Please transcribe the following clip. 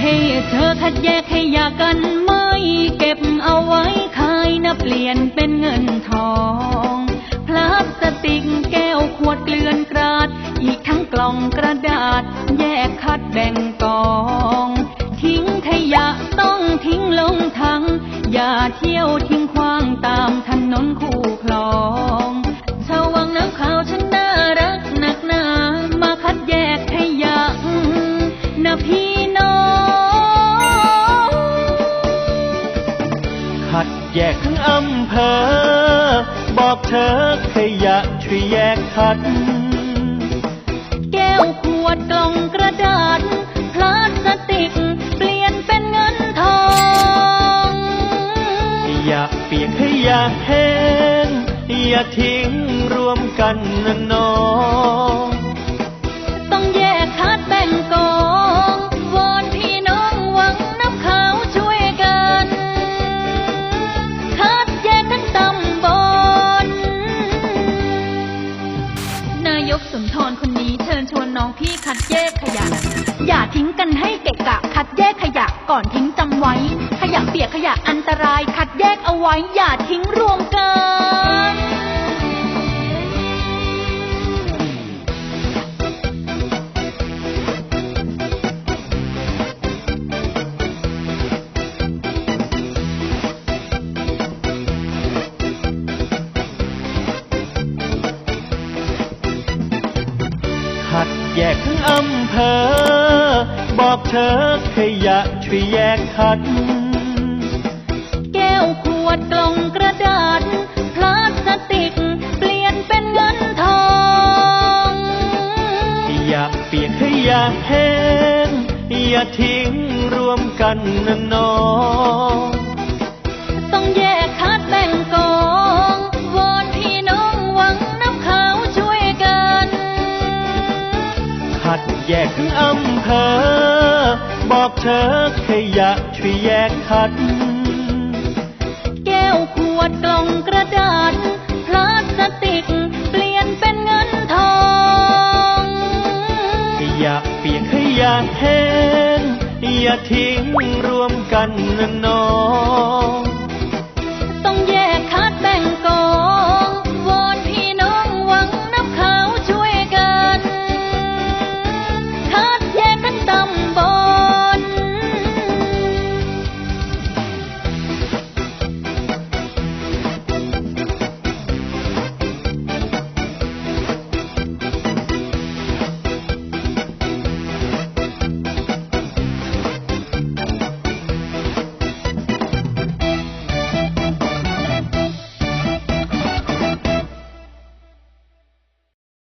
ให้เธอคัดแยกให้ยากันไม่เก็บเอาไว้ขายนะเปลี่ยนเป็นเงินทอง พลาสติกแก้วขวดเกลื่อนกราด อีกทั้งกล่องกระดาษ แยกคัดแบ่งกอง ทิ้งขยะต้องทิ้งลงถัง อย่าเที่ยวทิ้งขว้างตามถนนคู่ แยกทั้งอำเภอ บอกเธอขยะช่วยแยกคัด แก้วขวดกล่องกระดาษ พลาสติก เปลี่ยนเป็นเงินทองขยะเปียกขยะแห้งอย่าทิ้งรวมกันนะน้องต้อง น้องพี่คัดแยกขยะ อย่าทิ้งกันให้เกะกะ คัดแยกขยะก่อนทิ้งจำไว้ ขยะเปียกขยะอันตราย คัดแยกเอาไว้ อย่าทิ้งรวมกัน ทั้งอำเภอ บอกเธอขยะช่วยแยกคัด แก้วขวดกล่องกระดาษ พลาสติก เปลี่ยนเป็นเงินทองขยะเปียกขยะแห้งอย่าทิ้งรวมกันนะน้องต้อง ดแยกทั้งอำเภอ บอกเธอขยะช่วยแยกคัด แก้วขวดกล่องกระดาษพลาสติก เปลี่ยนเป็นเงินทองขยะเปียกขยะแห้งอย่าทิ้งรวมกันนะน้อง ต้องแยกคัดแบ่ง